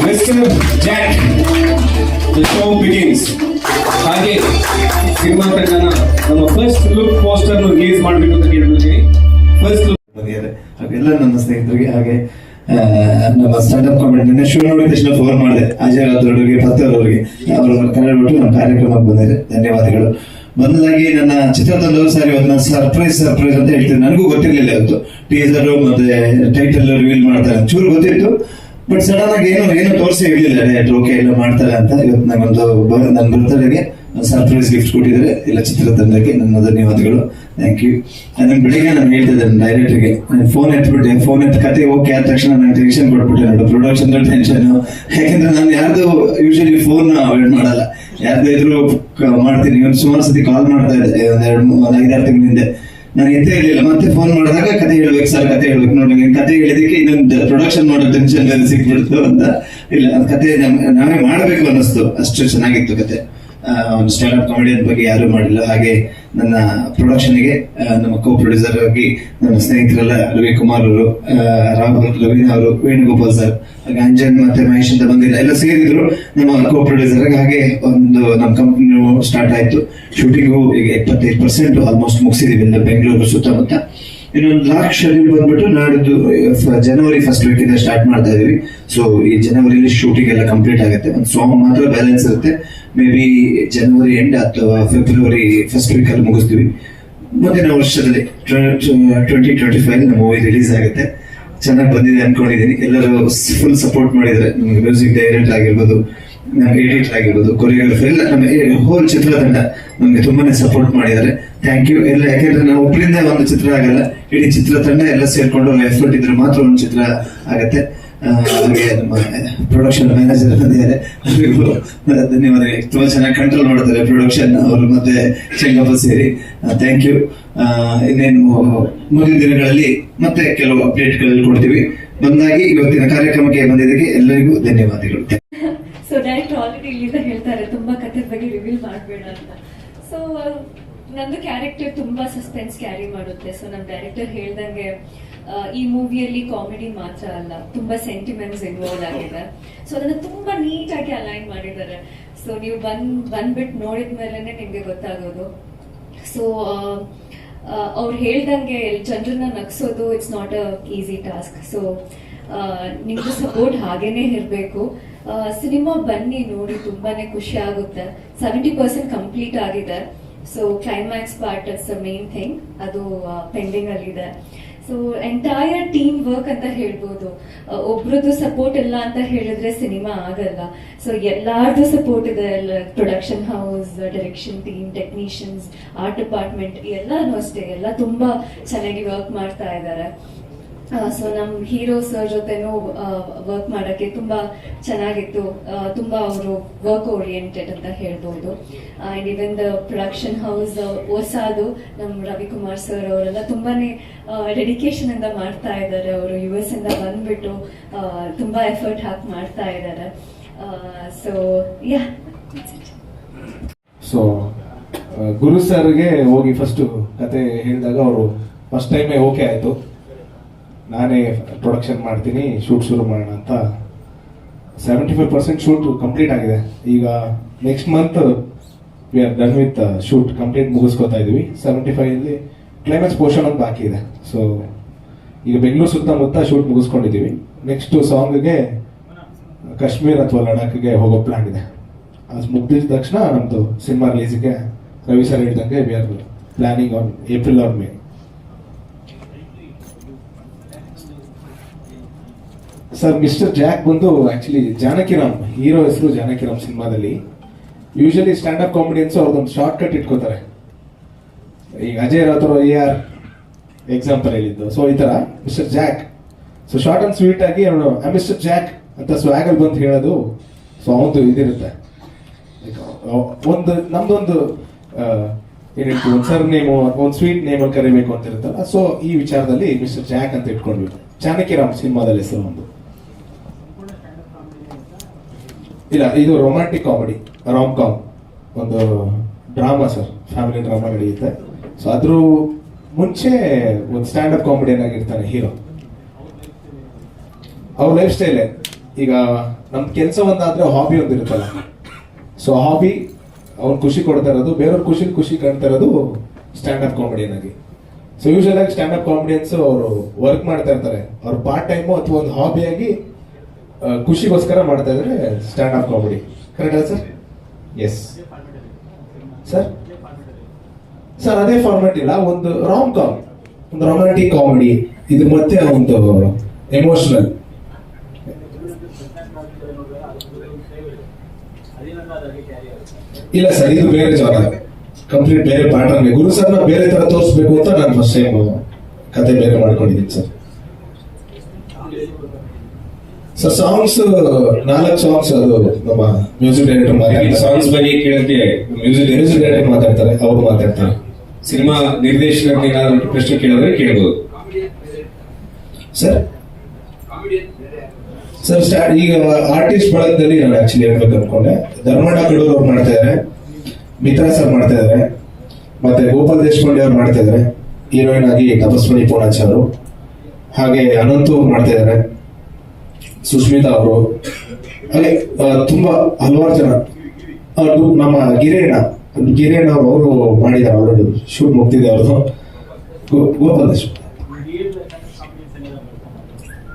Mr. Jack, the show begins. ಹಾಗೆ cinema ತಂಡನ ನಮ್ಮ ಫಸ್ಟ್ ಲುಕ್ ಪೋಸ್ಟರ್ ರಿಲೀಸ್ ಮಾಡಬೇಕು ಅಂತ ಕೇಳ್ಕೊಳ್ತೀನಿ ಫಸ್ಟ್ ಲುಕ್ ಅವೆಲ್ಲ ನನ್ನ ಸ್ನೇಹಿತರಿಗೆ ಹಾಗೆ ನಮ್ಮ ಸ್ಟಾರ್ಟ್ಅಪ್ ಕಾಮಿಡಿ ನಿನ್ನೆ ಶೋ ನೋಡಿದ ತಕ್ಷಣ ಫೋನ್ ಮಾಡಿದೆ. ಅಜಯ್ ಅವರಿಗೆ ಪತ್ತರ್ ಅವರು ಕನ್ನಡ ಬಿಟ್ಟು ನಮ್ಮ ಕಾರ್ಯಕ್ರಮಕ್ಕೆ ಬಂದಿದೆ ಧನ್ಯವಾದಗಳು. ಮೊದಲಾಗಿ ನನ್ನ ಚಿತ್ರತಂಡವರು ಸರಿ ಇವತ್ತು ನಾನು ಸರ್ಪ್ರೈಸ್ ಸರ್ಪ್ರೈಸ್ ಅಂತ ಹೇಳ್ತೀನಿ. ನನಗೂ ಗೊತ್ತಿರಲಿಲ್ಲ ಇವತ್ತು. ಟೀಸರ್ ಮತ್ತೆ ಟೈಟಲ್ ರಿವೀಲ್ ಮಾಡ್ತಾರೆ ಚೂರು ಗೊತ್ತಿತ್ತು. ಬಟ್ ಸಡನ್ ಆಗಿ ಏನು ಏನು ತೋರಿಸಿ ಹೇಳಿಲ್ಲ ಡೈರೆಕ್ಟ್ ಓಕೆ ಎಲ್ಲ ಮಾಡ್ತಾರೆ ಅಂತ. ಇವತ್ತು ನನಗೊಂದು ನನ್ನ ಬರ್ತಡೆಗೆ ಸರ್ಪ್ರೈಸ್ ಗಿಫ್ಟ್ ಕೊಟ್ಟಿದ್ದಾರೆ. ಎಲ್ಲ ಚಿತ್ರತಂಡಕ್ಕೆ ನನ್ನ ಧನ್ಯವಾದಗಳು. ಥ್ಯಾಂಕ್ ಯು ಅದನ್ನ ಬೆಳಿಗ್ಗೆ ನಾನು ಹೇಳ್ತಿದ್ದೆ ಡೈರೆಕ್ಟರ್ಗೆ ಫೋನ್ ಎತ್ಬಿಟ್ಟೆ. ಫೋನ್ ಎತ್ತ ಕತೆ ಓಕೆ ಆದ ತಕ್ಷಣ ನಾನು ಟೆನ್ಷನ್ ಕೊಟ್ಬಿಟ್ಟೆ. ನೋಡು ಪ್ರೊಡಕ್ಷನ್ ಟೆನ್ಷನ್ ಯಾಕೆಂದ್ರೆ ನಾನು ಯಾರ್ದು ಯೂಶಲಿ ಫೋನ್ ಅವಾಯ್ಡ್ ಮಾಡಲ್ಲ. ಯಾರ್ದು ಇದ್ರು ಮಾಡ್ತೀನಿ. ಒಂದು ಸುಮಾರು ಸತಿ ಕಾಲ್ ಮಾಡ್ತಾ ಇದ್ದೆ. ಒಂದೆರಡು ಒಂದು ಐದಾರು ತಿಂಗಳ ಹಿಂದೆ. ನಾನು ಎತ್ತೇ ಇರಲಿಲ್ಲ. ಮತ್ತೆ ಫೋನ್ ಮಾಡಿದಾಗ ಕತೆ ಹೇಳ್ಬೇಕು ಸರ್ ಕತೆ ಹೇಳ್ಬೇಕು. ನೋಡಿ, ನೀನ್ ಕತೆ ಹೇಳಿದಕ್ಕೆ ಇನ್ನೊಂದು ಪ್ರೊಡಕ್ಷನ್ ಮಾಡೋ ಟೆನ್ಷನ್ ಸಿಕ್ಬಿಡ್ತು ಅಂತ. ಇಲ್ಲ, ಕತೆ ನಾವೇ ಮಾಡಬೇಕು ಅನ್ನಿಸ್ತು. ಅಷ್ಟು ಚೆನ್ನಾಗಿತ್ತು ಕತೆ. ಒಂದು ಸ್ಟ್ಯಾಂಡ್ ಅಪ್ ಕಾಮಿಡಿಯನ್ ಬಗ್ಗೆ ಯಾರು ಮಾಡಿಲ್ಲ. ಹಾಗೆ ನನ್ನ ಪ್ರೊಡಕ್ಷನ್ಗೆ ನಮ್ಮ ಕೋ ಪ್ರೊಡ್ಯೂಸರ್ ಆಗಿ ನನ್ನ ಸ್ನೇಹಿತರೆಲ್ಲ ರವಿ ಕುಮಾರ್ ಅವರು ರಾಮ್ ರವೀನಾ ಅವರು, ವೇಣುಗೋಪಾಲ್ ಸರ್ ಹಾಗೆ ಅಂಜನ್ ಮತ್ತೆ ಮಹೇಶ್ ಅಂತ ಬಂದಿಲ್ಲ. ಎಲ್ಲ ಸೇರಿದ್ರು ನಮ್ಮ ಕೋ ಪ್ರೊಡ್ಯೂಸರ್ ಹಾಗೆ ಒಂದು ನಮ್ಮ ಕಂಪ್ನಿ ಸ್ಟಾರ್ಟ್ ಆಯ್ತು. ಶೂಟಿಂಗು ಈಗ ಇಪ್ಪತ್ತೈದು ಪರ್ಸೆಂಟ್ ಆಲ್ಮೋಸ್ಟ್ ಮುಗಿಸಿದೀವಿ. ಬೆಂಗಳೂರು ಸುತ್ತಮುತ್ತ. ಇನ್ನೊಂದು ಲಾಕ್ ಶೆಡ್ಯೂಲ್ ಬಂದ್ಬಿಟ್ಟು ನಾಡಿದ್ದು ಜನವರಿ ಫಸ್ಟ್ ವೀಕ್ ಇಂದ ಸ್ಟಾರ್ಟ್ ಮಾಡ್ತಾ ಇದೀವಿ. ಸೊ ಈ ಜನವರಿಲಿ ಶೂಟಿಂಗ್ ಎಲ್ಲ ಕಂಪ್ಲೀಟ್ ಆಗುತ್ತೆ. ಒಂದು ಸಾಂಗ್ ಮಾತ್ರ ಬ್ಯಾಲೆನ್ಸ್ ಇರುತ್ತೆ. ಮೇ ಬಿ ಜನವರಿ ಎಂಡ್ ಅಥವಾ ಫೆಬ್ರವರಿ ಫಸ್ಟ್ ವೀಕ್ ಅಲ್ಲಿ ಮುಗಿಸ್ತೀವಿ. ಮುಂದಿನ ವರ್ಷದಲ್ಲಿ twenty twenty five movie release ಆಗುತ್ತೆ. ಚೆನ್ನಾಗಿ ಬಂದಿದೆ ಅನ್ಕೊಂಡಿದ್ದೀನಿ ಎಲ್ಲರೂ ಫುಲ್ ಸಪೋರ್ಟ್ ಮಾಡಿದ್ದಾರೆ. ನಮ್ಗೆ ಮ್ಯೂಸಿಕ್ ಡೈರೆಕ್ಟ್ ಆಗಿರ್ಬೋದು. ಎಡಿಟರ್ ಆಗಿರ್ಬೋದು ಕೊರಿಯೋಗ್ರಫರ್ ಎಲ್ಲ ನಮ್ಮ ಹೋಲ್ ಚಿತ್ರತಂಡ ನಮಗೆ ತುಂಬಾನೇ ಸಪೋರ್ಟ್ ಮಾಡಿದ್ದಾರೆ. ಥ್ಯಾಂಕ್ ಯು ಎಲ್ಲ ಯಾಕೆಂದ್ರೆ ನಾವು ಒಬ್ಬರಿಂದ ಒಂದು ಚಿತ್ರ ಆಗಲ್ಲ, ಇಡೀ ಚಿತ್ರತಂಡ ಎಲ್ಲ ಸೇರ್ಕೊಂಡು ಎಫರ್ಟ್ ಇದ್ರೆ ಮಾತ್ರ ಒಂದು ಚಿತ್ರ ಆಗತ್ತೆ. ನಮ್ಮ ಪ್ರೊಡಕ್ಷನ್ ಮ್ಯಾನೇಜರ್ ಬಂದಿದ್ದಾರೆ. ಅವರಿಗೂ ಧನ್ಯವಾದಗಳು. ತುಂಬಾ ಚೆನ್ನಾಗಿ ಕಂಟ್ರೋಲ್ ಮಾಡ್ತಾರೆ ಪ್ರೊಡಕ್ಷನ್ ಅವರು ಮತ್ತೆ ಚೆಂಗಪ್ಪ ಸೇರಿ. ಥ್ಯಾಂಕ್ ಯು ಇನ್ನೇನು ಮುಂದಿನ ದಿನಗಳಲ್ಲಿ ಮತ್ತೆ ಕೆಲವು ಅಪ್ಡೇಟ್ಗಳಲ್ಲಿ ಕೊಡ್ತೀವಿ. ಬಂದಾಗಿ ಇವತ್ತಿನ ಕಾರ್ಯಕ್ರಮಕ್ಕೆ ಬಂದಿದ್ದಕ್ಕೆ ಎಲ್ಲರಿಗೂ ಧನ್ಯವಾದಗಳು. ಇಲ್ಲಿಂದ ಹೇಳ್ತಾರೆ ತುಂಬಾ ಕಥೆ ಬಗ್ಗೆ ರಿವೀಲ್ ಮಾಡಬೇಡ ಅಂತ. ಸೊ ನಂದು ಕ್ಯಾರೆಕ್ಟರ್ ತುಂಬಾ ಸಸ್ಪೆನ್ಸ್ ಕ್ಯಾರಿ ಮಾಡುತ್ತೆ. ಸೊ ನಮ್ ಡೈರೆಕ್ಟರ್ ಹೇಳ್ದಂಗೆ ಈ ಮೂವಿಯಲ್ಲಿ ಕಾಮಿಡಿ ಮಾತ್ರ ಅಲ್ಲ, ತುಂಬಾ ಸೆಂಟಿಮೆಂಟ್ಸ್ ಇನ್ವಾಲ್ವ್ ಆಗಿದೆ. ಸೊ ಅದನ್ನ ತುಂಬಾ ನೀಟಾಗಿ ಅಲೈನ್ ಮಾಡಿದ್ದಾರೆ. ಸೊ ನೀವು ಬಂದ್ ಬಂದ್ಬಿಟ್ಟು ನೋಡಿದ್ಮೇಲೆ ನಿಮ್ಗೆ ಗೊತ್ತಾಗೋದು. ಸೊ ಅವ್ರು ಹೇಳ್ದಂಗೆ ಜನರನ್ನ ನಗ್ಸೋದು it's not a easy task so ನಿಮ್ದು ಸಪೋರ್ಟ್ ಹಾಗೇನೆ ಇರಬೇಕು. ಸಿನಿಮಾ ಬನ್ನಿ ನೋಡಿ, ತುಂಬಾನೇ ಖುಷಿ ಆಗುತ್ತೆ. ಸೆವೆಂಟಿ ಪರ್ಸೆಂಟ್ ಕಂಪ್ಲೀಟ್ ಆಗಿದೆ. So climax part it's main thing ಅದು ಪೆಂಡಿಂಗ್ ಅಲ್ಲಿದೆ. ಸೊ ಎಂಟೈರ್ ಟೀಮ್ ವರ್ಕ್ ಅಂತ ಹೇಳ್ಬೋದು. ಒಬ್ರದ್ದು ಸಪೋರ್ಟ್ ಇಲ್ಲ ಅಂತ ಹೇಳಿದ್ರೆ ಸಿನಿಮಾ ಆಗಲ್ಲ. ಸೊ ಎಲ್ಲಾರ್ದು ಸಪೋರ್ಟ್ ಇದೆ. ಎಲ್ಲ production house direction team technicians art department ಎಲ್ಲಾನು ಅಷ್ಟೇ. ಎಲ್ಲ ತುಂಬಾ ಚೆನ್ನಾಗಿ ವರ್ಕ್ ಮಾಡ್ತಾ ಇದ್ದಾರೆ. ಸೊ ನಮ್ ಹೀರೋ ಸರ್ ಜೊತೆನೂ ವರ್ಕ್ ಮಾಡಕ್ಕೆ ತುಂಬಾ ಚೆನ್ನಾಗಿತ್ತು. ತುಂಬಾ ಅವರು ವರ್ಕ್ ಓರಿಯೆಂಟೆಡ್ ಅಂತ ಹೇಳ್ಬೋದು. And even the production house ಹೊಸದು ನಮ್ಮ ರವಿಕುಮಾರ್ ಸರ್ ಅವರೆಲ್ಲ ತುಂಬಾನೇ ಡೆಡಿಕೇಶನ್ ಇಂದ ಮಾಡ್ತಾ ಇದ್ದಾರೆ. ಅವರು ಯು ಎಸ್ ಇಂದ ಬಂದ್ಬಿಟ್ಟು ತುಂಬಾ ಎಫರ್ಟ್ ಹಾಕಿ ಮಾಡ್ತಾ ಇದ್ದಾರೆ. ಸೊ ಯಾ ಸೊ ಗುರು ಸರ್ಗೆ ಹೋಗಿ ಫಸ್ಟ್ ಕತೆ ಹೇಳಿದಾಗ ಅವರು ಫಸ್ಟ್ ಟೈಮೇ ಓಕೆ ಆಯಿತು. ನಾನೇ ಪ್ರೊಡಕ್ಷನ್ ಮಾಡ್ತೀನಿ ಶೂಟ್ ಶುರು ಮಾಡೋಣ ಅಂತ. Seventy five percent shoot complete ಆಗಿದೆ. ಈಗ next month we are done with shoot complete ಮುಗಿಸ್ಕೊತಾ ಇದೀವಿ. ಸೆವೆಂಟಿ ಫೈವಲ್ಲಿ ಕ್ಲೈಮ್ಯಾಕ್ಸ್ ಪೋರ್ಷನ್ ಅಂತ ಬಾಕಿ ಇದೆ. ಸೊ ಈಗ ಬೆಂಗಳೂರು ಸುತ್ತಮುತ್ತ ಶೂಟ್ ಮುಗಿಸ್ಕೊಂಡಿದ್ದೀವಿ ನೆಕ್ಸ್ಟ್ ಸಾಂಗ್ಗೆ ಕಾಶ್ಮೀರ್ ಅಥವಾ ಲಡಾಖ್ಗೆ ಹೋಗೋ ಪ್ಲಾನ್ ಇದೆ. ಅದು ಮುಗ್ದಿದ ತಕ್ಷಣ ನಮ್ಮದು ಸಿನಿಮಾ ರಿಲೀಸಿಗೆ ರವಿ ಸರ್ ಹೇಳಿದಂಗೆ we are planning on April or May sir mister Jack ಬಂದು ಆಕ್ಚುಲಿ ಜಾನಕಿರಾಮ್, ಹೀರೋ ಹೆಸರು ಜಾನಕಿರಾಮ್ ಸಿನಿಮಾದಲ್ಲಿ. ಯೂಶಲಿ ಸ್ಟ್ಯಾಂಡ್ ಅಪ್ ಕಾಮಿಡಿಯನ್ಸ್ ಅವ್ರದ್ದೊಂದು ಶಾರ್ಟ್ ಕಟ್ ಇಟ್ಕೋತಾರೆ. ಈಗ Ajay Rathore A R example ಹೇಳಿದ್ದು. ಸೊ ಈ ತರ mister Jack so short and sweet ಆಗಿ ಅವನು ಮಿಸ್ಟರ್ ಜಾಕ್ ಅಂತ ಸ್ವಾಗಲ್ ಬಂದು ಹೇಳೋದು ಸೊ ಅವನು ಇದಿರುತ್ತೆ ಒಂದು, ನಮ್ದೊಂದು ಏನಿತ್ತು ಏನ್ ಒಂದು ಸರ್ ನೇಮು ಒಂದು ಸ್ವೀಟ್ ನೇಮ್ ಅಲ್ಲಿ ಕರಿಬೇಕು ಅಂತ ಇರುತ್ತಲ್ಲ ಸೊ ಈ ವಿಚಾರದಲ್ಲಿ ಮಿಸ್ಟರ್ ಜಾಕ್ ಅಂತ ಇಟ್ಕೊಂಡ್ವಿ ಜಾನಕಿರಾಮ್ ಸಿನಿಮಾದಲ್ಲಿ ಹೆಸರು ಒಂದು. ಇಲ್ಲ, ಇದು ರೊಮ್ಯಾಂಟಿಕ್ ಕಾಮಿಡಿ ರಾಮ್ ಕಾಮ್ ಒಂದು ಡ್ರಾಮಾ ಸರ್ ಫ್ಯಾಮಿಲಿ ಡ್ರಾಮಾ ನಡೆಯುತ್ತೆ. ಸೊ ಅದ್ರ ಮುಂಚೆ ಒಂದು ಸ್ಟ್ಯಾಂಡ್ ಅಪ್ ಕಾಮಿಡಿಯನ್ ಆಗಿರ್ತಾನೆ ಹೀರೋ ಅವ್ರ ಲೈಫ್ ಸ್ಟೈಲೇ ಈಗ ನಮ್ ಕೆಲಸ ಒಂದಾದ್ರೆ ಹಾಬಿ ಒಂದಿರುತ್ತಲ್ಲ ಸೊ ಹಾಬಿ ಅವ್ನು ಖುಷಿ ಕೊಡ್ತಾ ಇರೋದು, ಬೇರೆಯವ್ರ ಖುಷಿ ಖುಷಿ ಕಾಣ್ತಾ ಇರೋದು ಸ್ಟ್ಯಾಂಡ್ ಅಪ್ ಕಾಮಿಡಿಯನ್ ಆಗಿ. ಸೊ ಯೂಶಲ್ ಆಗಿ ಸ್ಟ್ಯಾಂಡ್ ಅಪ್ ಕಾಮಿಡಿಯನ್ಸ್ ಅವರು ವರ್ಕ್ ಮಾಡ್ತಾ ಇರ್ತಾರೆ. ಅವ್ರ ಪಾರ್ಟ್ ಟೈಮು ಅಥವಾ ಒಂದು ಹಾಬಿಯಾಗಿ ಖುಷಿಗೋಸ್ಕರ ಮಾಡ್ತಾ ಇದ್ರೆ stand up comedy correct sir yes sir sir ಅದೇ ಫಾರ್ಮೆಟ್ ಇಲ್ಲ. ಒಂದು ರಾಮ್ ಕಾಮ್ ಒಂದು ರೊಮ್ಯಾಂಟಿಕ್ ಕಾಮಿಡಿ ಇದು ಮತ್ತೆ ಒಂದು ಎಮೋಷನಲ್ ಇಲ್ಲ ಸರ್ ಇದು ಬೇರೆ ಜಾಗ ಕಂಪ್ಲೀಟ್ ಬೇರೆ ಪ್ಯಾಟರ್ನ್ ಗುರು ಸರ್ನ ಬೇರೆ ತರ ತೋರಿಸ್ಬೇಕು ಅಂತ ನಾನು ಫಸ್ಟ್ ಟೈಮ್ ಕತೆ ಬೇರೆ ಮಾಡ್ಕೊಂಡಿದ್ದೀನಿ ಸರ್ ಸರ್ ಸಾಂಗ್ಸ್ ನಾಲ್ಕು ಸಾಂಗ್ಸ್ ಅದು ನಮ್ಮ ಮ್ಯೂಸಿಕ್ ಡೈರೆಕ್ಟರ್ ಮಾತಾಡ್ತಾರೆ. ಸಾಂಗ್ಸ್ ಬಗ್ಗೆ ಕೇಳಕ್ಕೆ ಮ್ಯೂಸಿಕ್ ಮ್ಯೂಸಿಕ್ ಡೈರೆಕ್ಟರ್ ಮಾತಾಡ್ತಾರೆ ಅವ್ರು ಮಾತಾಡ್ತಾರೆ. ಸಿನಿಮಾ ನಿರ್ದೇಶಕರಿಗೆ ಏನಾದ್ರು ಪ್ರಶ್ನೆ ಕೇಳಿದ್ರೆ ಕೇಳ್ಬೋದು. ಸರ್ ಸರ್ ಸ್ಟಾರ್ಟ್ ಈಗ ಆರ್ಟಿಸ್ಟ್ ಬಳಗದಲ್ಲಿ ನಾನು ಆಕ್ಚುಲಿ ಹೇಳ್ಬೇಕು ಅನ್ಕೊಂಡೆ. ಧರ್ಮಣ್ಣ ಕಡೂರ್ ಅವ್ರು ಮಾಡ್ತಾ ಇದಾರೆ. ಮಿತ್ರಾ ಸರ್ ಮಾಡ್ತಾ ಇದಾರೆ. ಮತ್ತೆ ಗೋಪಾಲ್ ದೇಶಪಾಂಡೆ ಅವ್ರು ಮಾಡ್ತಾ ಇದಾರೆ. ಹೀರೋಯಿನ್ ಆಗಿ ತಪಸ್ವಿನಿ ಪೂರ್ಣಾಚಾರ್ ಹಾಗೆ ಅನಂತು ಅವ್ರು ಮಾಡ್ತಾ ಇದಾರೆ. ಸುಷ್ಮಿತಾ ಅವರು. ಹಾಗೆ ತುಂಬಾ ಹಲವಾರು ಜನ. ನಮ್ಮ ಗಿರೇಣ ಗಿರೇಣ ಅವರು ಅವರು ಮಾಡಿದ್ದಾರೆ ಆಲ್ರೆಡಿ ಶೂಟ್ ಮುಗ್ದಿದೆ ಅವ್ರದ್ದು. Gopala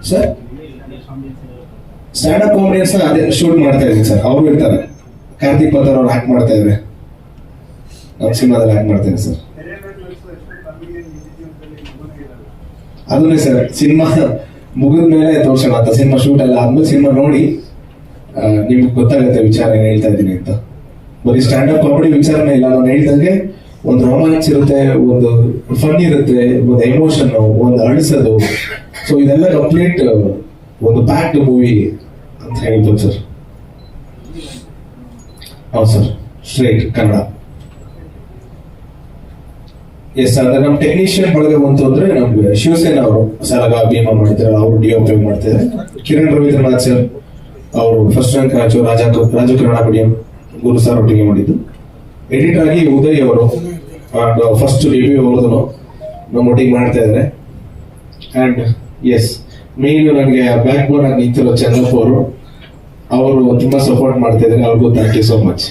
sir? Stand up comedians ಅದೇ ಶೂಟ್ ಮಾಡ್ತಾ ಇದ್ದೀನಿ ಸರ್. ಅವರು ಇರ್ತಾರೆ. ಕಾರ್ತಿಕ್ ಪತ್ತರ್ ಅವ್ರು ಹ್ಯಾಕ್ ಮಾಡ್ತಾ ಇದ್ದಾರೆ ನಮ್ಮ ಸಿನಿಮಾದಲ್ಲಿ ಹ್ಯಾಕ್ ಮಾಡ್ತಾ ಇದ್ದಾರೆ ಸರ್. ಅದನ್ನೇ ಸರ್, ಸಿನಿಮಾ ಮುಗಿದ ಮೇಲೆ ತೋರ್ಸೋಣ ಅಂತ ಸಿನಿಮಾ ಶೂಟ್ ಎಲ್ಲ ಆದ್ಮೇಲೆ ಸಿನಿಮಾ ನೋಡಿ ನಿಮ್ಗೆ ಗೊತ್ತಾಗುತ್ತೆ ವಿಚಾರ ಏನು ಹೇಳ್ತಾ ಇದ್ದೀನಿ ಅಂತ. ಬರೀ ಸ್ಟ್ಯಾಂಡ್ ಅಪ್ ಕಾಮಿಡಿ ವಿಚಾರನೇ ಇಲ್ಲ, ನಾನು ಹೇಳ್ದಂಗೆ ಒಂದು ರೊಮ್ಯಾನ್ಸ್ ಇರುತ್ತೆ, ಒಂದು ಫನ್ ಇರುತ್ತೆ, ಒಂದು ಎಮೋಷನ್ ಒಂದು ಅಳಿಸೋದು. ಸೊ ಇದೆಲ್ಲ ಕಂಪ್ಲೀಟ್ ಒಂದು ಪ್ಯಾಕ್ಡ್ ಮೂವಿ ಅಂತ ಹೇಳ್ಬೋದು ಸರ್ ಹೌದು ಸರ್ ಸ್ಟ್ರೈಟ್ ಕನ್ನಡ. ಎಸ್ ಅಂದ್ರೆ ನಮ್ಮ ಟೆಕ್ನಿಷಿಯನ್ ಬಳಗ ಬಂತು ಅಂದ್ರೆ ನಮ್ಗೆ ಶಿವಸೇನಾ ಅವರು ಸಲಗ ಭೀಮಾ ಮಾಡ್ತಾರೆ ಅವರು ಡಿ ಉಪಯೋಗ ಮಾಡ್ತಾರೆ ಕಿರಣ್ ರವೀಂದ್ರನಾಥ್ ಸರ್ ಅವರು first rank Raju Raja Raju Kannada Guru sir ಒಟ್ಟಿಗೆ ಮಾಡಿದ್ದು. ಎಡಿಟ್ ಆಗಿ ಉದಯ್ ಅವರು ಫಸ್ಟ್ ರಿವ್ಯೂ ಅವ್ರದ್ದು ನಮ್ಮ ಒಟ್ಟಿಗೆ ಮಾಡ್ತಾ ಇದ್ದಾರೆ. ಅಂಡ್ ಎಸ್ ಮೇನ್ ನನಗೆ ಬ್ಯಾಕ್ ಬೋನ್ ಆಗಿ ನಿಂತಿರೋ ಚಂದ್ರಪ್ಪ ಅವರು ಅವರು ತುಂಬಾ ಸಪೋರ್ಟ್ ಮಾಡ್ತಾ ಇದ್ದಾರೆ. ಅವ್ರಿಗೂ ಥ್ಯಾಂಕ್ ಯು ಸೋ ಮಚ್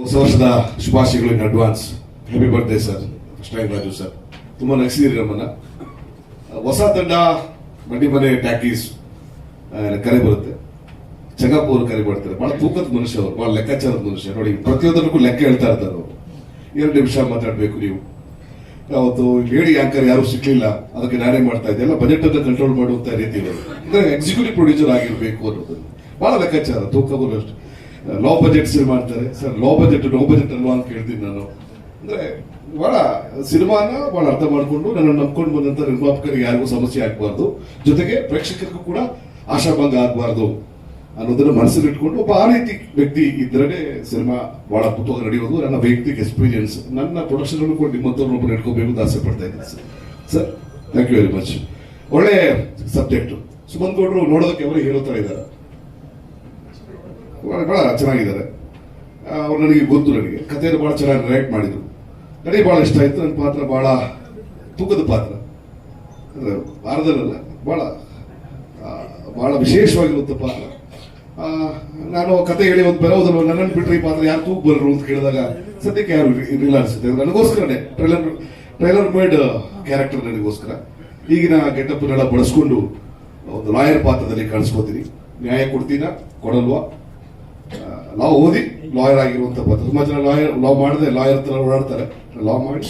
ಹೊಸ ವರ್ಷದ ಶುಭಾಶಯಗಳು in advance happy birthday sir first time Raju sir. ತುಂಬಾ ನಗಿಸಿದಿರಿ ನಮ್ಮನ್ನ. ಹೊಸ ತಂಡ ಮಡಿ ಮನೆ ಟ್ಯಾಕೀಸ್ ಕರೆ ಬರುತ್ತೆ. ಚಂಗಪ್ಪ ಅವರು ಕರೆ ಮಾಡ್ತಾರೆ. ಬಹಳ ತೂಕದ ಮನುಷ್ಯ ಅವರು, ಬಹಳ ಲೆಕ್ಕಾಚಾರದ ಮನುಷ್ಯ. ನೋಡಿ, ಪ್ರತಿಯೊಂದಕ್ಕೂ ಲೆಕ್ಕ ಹೇಳ್ತಾ ಇರ್ತಾರೆ ಅವರು. ಎರಡು ನಿಮಿಷ ಮಾತಾಡ್ಬೇಕು ನೀವು. ಅವತ್ತು ಹೇಳಿ ಆಂಕರ್ ಯಾರು ಸಿಕ್ಲಿಲ್ಲ. ಅದಕ್ಕೆ ನಾನೇ ಮಾಡ್ತಾ ಇದ್ದೆ. ಎಲ್ಲ ಬಜೆಟ್ ಅನ್ನು ಕಂಟ್ರೋಲ್ ಮಾಡುವಂತ ರೀತಿ ಎಕ್ಸಿಕ್ಯೂಟಿವ್ ಪ್ರೊಡ್ಯೂಸರ್ ಆಗಿರ್ಬೇಕು ಅನ್ನೋದು. ಬಹಳ ಲೆಕ್ಕಾಚಾರ ತೂಕಗಳು ಅಷ್ಟು. ಲೋ ಬಜೆಟ್ ಮಾಡ್ತಾರೆ. Sir low budget low budget ಅಲ್ವಾ ಅಂತ ಕೇಳ್ತೀನಿ ನಾನು. ಅಂದ್ರೆ ಬಹಳ ಸಿನಿಮಾನ ಬಹಳ ಅರ್ಥ ಮಾಡಿಕೊಂಡು ನನ್ನ ನಂಬ್ಕೊಂಡು ಬಂದಂತ ನಿರ್ಮಾಪಕರಿಗೆ ಯಾರಿಗೂ ಸಮಸ್ಯೆ ಆಗಬಾರ್ದು. ಜೊತೆಗೆ ಪ್ರೇಕ್ಷಕರಿಗೂ ಕೂಡ ಆಶಾಭಂಗ ಆಗಬಾರ್ದು ಅನ್ನೋದನ್ನ ಮನಸ್ಸಲ್ಲಿ ಇಟ್ಕೊಂಡು ಒಬ್ಬ ಆ ರೀತಿ ವ್ಯಕ್ತಿ ಇದ್ರೆ ಸಿನಿಮಾ ಬಹಳ ಅದ್ಭುತವಾಗಿ ನಡೆಯೋದು. ನನ್ನ ವೈಯಕ್ತಿಕ ಎಕ್ಸ್ಪೀರಿಯನ್ಸ್ ನನ್ನ ಪ್ರೊಡಕ್ಷನ್ ಕೂಡ ನಿಮ್ಮಂತವ್ರನ್ನೊಬ್ಬರು ಇಟ್ಕೋಬೇಕು ಅಂತ ಆಸೆ ಪಡ್ತಾ ಇದ್ದೀನಿ sir. Sir thank you very much ಒಳ್ಳೆ ಸಬ್ಜೆಕ್ಟ್ ಸುಮಂತ್ ಗೌಡ್ರು ನೋಡೋದಕ್ಕೆ ಅವರು ತರ ಇದ್ದಾರೆ. ಬಹಳ ಚೆನ್ನಾಗಿದ್ದಾರೆ. ಅವ್ರು ನನಗೆ ಗೊತ್ತು ನನಗೆ. ಕಥೆಯಲ್ಲಿ ಬಹಳ ಚೆನ್ನಾಗಿ ರೈಟ್ ಮಾಡಿದ್ರು. ನನಗೆ ಬಹಳ ಇಷ್ಟ ಆಯ್ತು. ನನ್ನ ಪಾತ್ರ ಬಹಳ ತೂಕದ ಪಾತ್ರ. ಅಂದ್ರೆ ಭಾರತದಲ್ಲ ಬಹಳ ಆ, ಬಹಳ ವಿಶೇಷವಾಗಿರುವಂತ ಪಾತ್ರ. ನಾನು ಕತೆ ಹೇಳಿ ಒಂದು ಬರೋದಲ್ಲ ನನ್ನನ್ನು ಬಿಟ್ಟರೆ ಈ ಪಾತ್ರ ಯಾರು ತೂಗ್ ಬರರು ಅಂತ ಕೇಳಿದಾಗ ಸದ್ಯಕ್ಕೆ ಯಾರು ಇರಲಿಲ್ಲ ಅನ್ಸುತ್ತೆ. ನನಗೋಸ್ಕರನೇ ಟ್ರೈಲರ್ ಟ್ರೈಲರ್ ಮೇಡ್ ಕ್ಯಾರೆಕ್ಟರ್ ನನಗೋಸ್ಕರ. ಈಗಿನ ಗೆಟಪ್ನೆಲ್ಲ ಬಳಸ್ಕೊಂಡು ಒಂದು ಲಾಯರ್ ಪಾತ್ರದಲ್ಲಿ ಕಾಣಿಸ್ಕೋತೀನಿ. ನ್ಯಾಯ ಕೊಡ್ತೀನ ಕೊಡಲ್ವಾ? ಲಾ ಓದಿ ಲಾಯರ್ ಆಗಿರುವಂತ ಪಾತ್ರ. ತುಂಬಾ ಜನ ಲಾಯರ್ ಲಾ ಮಾಡದೆ ಲಾಯರ್ ತರ ಓಡಾಡ್ತಾರೆ. ಲಾ ಮಾಡಿ,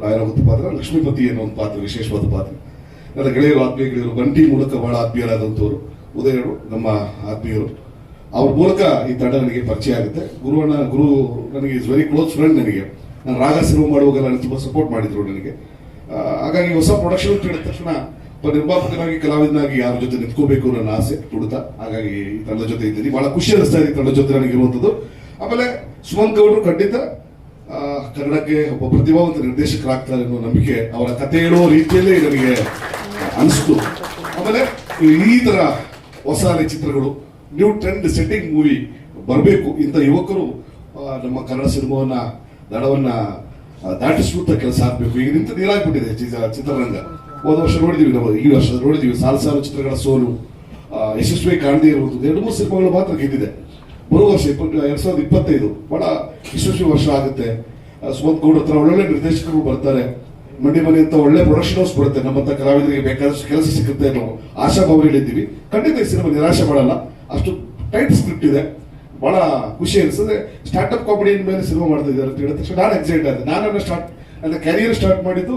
ಲಾಯರ್ ಆಗುವಂಥ ಪಾತ್ರ. ಲಕ್ಷ್ಮೀಪತಿ ಅನ್ನೋ ಒಂದು ಪಾತ್ರ, ವಿಶೇಷವಾದ ಪಾತ್ರ. ನನ್ನ ಗೆಳೆಯರು ಆತ್ಮೀಯ ಗೆಳೆಯರು ಬಂಟಿ ಮೂಲಕ ಬಹಳ ಆತ್ಮೀಯರಾದಂಥವ್ರು ಉದಯರು, ನಮ್ಮ ಆತ್ಮೀಯರು. ಅವ್ರ ಮೂಲಕ ಈ ತಂಡ ನನಗೆ ಪರಿಚಯ ಆಗುತ್ತೆ. ಗುರುವಣ್ಣ, ಗುರು ನನಗೆ ಇಸ್ ವೆರಿ ಕ್ಲೋಸ್ ಫ್ರೆಂಡ್ ನನಗೆ. ನಾನು ರಾಗ ಸಿನಿಮಾ ಮಾಡುವಾಗ ನನಗೆ ತುಂಬಾ ಸಪೋರ್ಟ್ ಮಾಡಿದ್ರು ನನಗೆ. ಹಾಗಾಗಿ ಹೊಸ ಪ್ರೊಡಕ್ಷನ್ ಹೇಳಿದ ತಕ್ಷಣ ನಿರ್ಮಾಪಕನಾಗಿ, ಕಲಾವಿದನಾಗಿ ಯಾರ ಜೊತೆ ನಿಂತ್ಕೋಬೇಕು ಅನ್ನೋ ಆಸೆ, ತುಡಿತ. ಹಾಗಾಗಿ ಈ ಜೊತೆ ಇದ್ದೀನಿ. ಬಹಳ ಖುಷಿ ಅನಿಸ್ತಾ ಇದೆ ತಂಡದ ಜೊತೆ ನನಗೆ ಇರುವಂತದ್ದು ಆಮೇಲೆ ಸುಮಂತ್ ಗೌಡರು ಖಂಡಿತ ಕನ್ನಡಕ್ಕೆ ಒಬ್ಬ ಪ್ರತಿಭಾವಂತ ನಿರ್ದೇಶಕರಾಗ್ತಾರೆ ಅನ್ನೋ ನಂಬಿಕೆ ಅವರ ಕತೆ ಹೇಳೋ ರೀತಿಯಲ್ಲೇ ನನಗೆ ಅನಿಸ್ತು. ಆಮೇಲೆ ಈ ತರ ಹೊಸ ಚಿತ್ರಗಳು ನ್ಯೂ ಟ್ರೆಂಡ್ ಸೆಟ್ಟಿಂಗ್ ಮೂವಿ ಬರಬೇಕು ಇಂಥ ಯುವಕರು ನಮ್ಮ ಕನ್ನಡ ಸಿನಿಮಾವನ್ನ ದಡವನ್ನ ದಾಟಿಸುತ್ತಾ ಕೆಲಸ ಆಗಬೇಕು. ಈಗ ನಿಂತು ನೀರಾಗ್ಬಿಟ್ಟಿದೆ ಚಿತ್ರ- ಚಿತ್ರರಂಗ. ಹೋದ ವರ್ಷ ನೋಡಿದೀವಿ ನಾವು, ಈ ವರ್ಷ ನೋಡಿದೀವಿ. ಸಾಲು ಸಾಲು ಚಿತ್ರಗಳ ಸೋಲು ಯಶಸ್ವಿ ಕಾಣದೇ ಇರುವುದು ಎರಡು, ಮೂರು ಸಿನಿಮಾಗಳು ಮಾತ್ರ ಗೆದ್ದಿದೆ. ಬರುವ ವರ್ಷ, ಇಪ್ಪತ್ತು, ಎರಡ್ ಸಾವಿರದ ಇಪ್ಪತ್ತೈದು. ಬಹಳ ಯಶಸ್ವಿ ವರ್ಷ ಆಗುತ್ತೆ. ಸುಮಂತ್ ಗೌಡ್ ಹತ್ರ ಒಳ್ಳೊಳ್ಳೆ ನಿರ್ದೇಶಕರು ಬರ್ತಾರೆ. ಮಂಡಿ ಮನೆ ಅಂತ ಒಳ್ಳೆ ಪ್ರೊಡಕ್ಷನ್ ಹೌಸ್ ಬರುತ್ತೆ. ನಮ್ಮಂತ ಕಲಾವಿದರಿಗೆ ಬೇಕಾದಷ್ಟು ಕೆಲಸ ಸಿಗುತ್ತೆ ಅನ್ನೋ ಆಶಾಭಾವನೆಗಳಿದ್ದೀವಿ ಖಂಡಿತ ಈ ಸಿನಿಮಾ ನಿರಾಶೆ ಮಾಡಲ್ಲ. ಅಷ್ಟು ಟೈಟ್ ಸ್ಕ್ರಿಪ್ಟ್ ಇದೆ. ಬಹಳ ಖುಷಿ ಅನಿಸ್ತದೆ ಸ್ಟಾರ್ಟ್ಅಪ್ ಕಾಮಿಡಿ ಮೇಲೆ ಸಿನಿಮಾ ಮಾಡ್ತಾ ಅಂತ ಹೇಳಿದ ತಕ್ಷಣ ನಾನು ಎಕ್ಸೈಟ್ ಆಗಿದೆ ನಾನು ಸ್ಟಾರ್ಟ್ ನನ್ನ ಕ್ಯಾರಿಯರ್ ಸ್ಟಾರ್ಟ್ ಮಾಡಿದ್ದು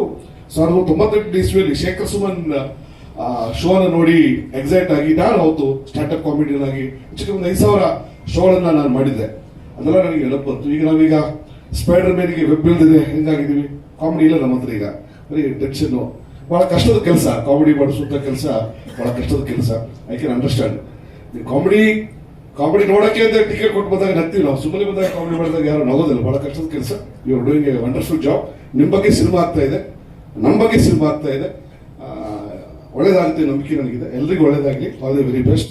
ಸಾವಿರದ ತೊಂಬತ್ತೆಂಟು ಇಸ್ವಿಯಲ್ಲಿ ಶೇಖರ್ ಸುಮನ್ ಶೋನ ನೋಡಿ ಎಕ್ಸೈಟ್ ಆಗಿ, ನಾನು ಅವತ್ತು ಸ್ಟಾರ್ಟ್ಅಪ್ ಕಾಮಿಡಿಯನ್ ಆಗಿ. ಒಂದು ಐದು ಸಾವಿರ ಶೋಗಳನ್ನ ನಾನು ಮಾಡಿದ್ದೆ. ಅದೆಲ್ಲ ನನಗೆ ನೆನಪು ಬಂತು. ಈಗ ನಾವೀಗ ಸ್ಪೈಡರ್ ಮೇನಿಗೆ ವೆಬ್ ಇಲ್ದಿದೆ ಹೆಂಗಾಗಿದ್ದೀವಿ? ಕಾಮಿಡಿ ಇಲ್ಲ ನಮ್ಮ ಹತ್ರ ಈಗ. ಬರೀ ಟೆನ್ಷನ್ ಬಹಳ ಕಷ್ಟದ ಕೆಲಸ. ಕಾಮಿಡಿ ಮಾಡಿಸುವಂತ ಕೆಲಸ ಬಹಳ ಕಷ್ಟದ ಕೆಲಸ. I can understand comedy comedy ನೋಡಕ್ಕೆ ಅಂತ ಟಿಕೆಟ್ ಕೊಟ್ಟು ಬಂದಾಗ ನಗ್ತೀವಿ ನಾವು. ಸುಮ್ಮನೆ ಬಂದಾಗ ಕಾಮಿಡಿ ಮಾಡಿದಾಗ ಯಾರು ನಗೋದಿಲ್ಲ. ಬಹಳ ಕಷ್ಟದ ಕೆಲಸ. You are doing a wonderful job ನಿಮ್ಮ ಬಗ್ಗೆ ಸಿನಿಮಾ ಆಗ್ತಾ ಇದೆ. ನಮ್ಮ ಬಗ್ಗೆ ಸಿನಿಮಾ ಆಗ್ತಾ ಇದೆ. ಒಳ್ಳೇದಾಗುತ್ತೆ ನಂಬಿಕೆ ನನಗಿದೆ. ಎಲ್ರಿಗೂ ಒಳ್ಳೇದಾಗಲಿ. All the very best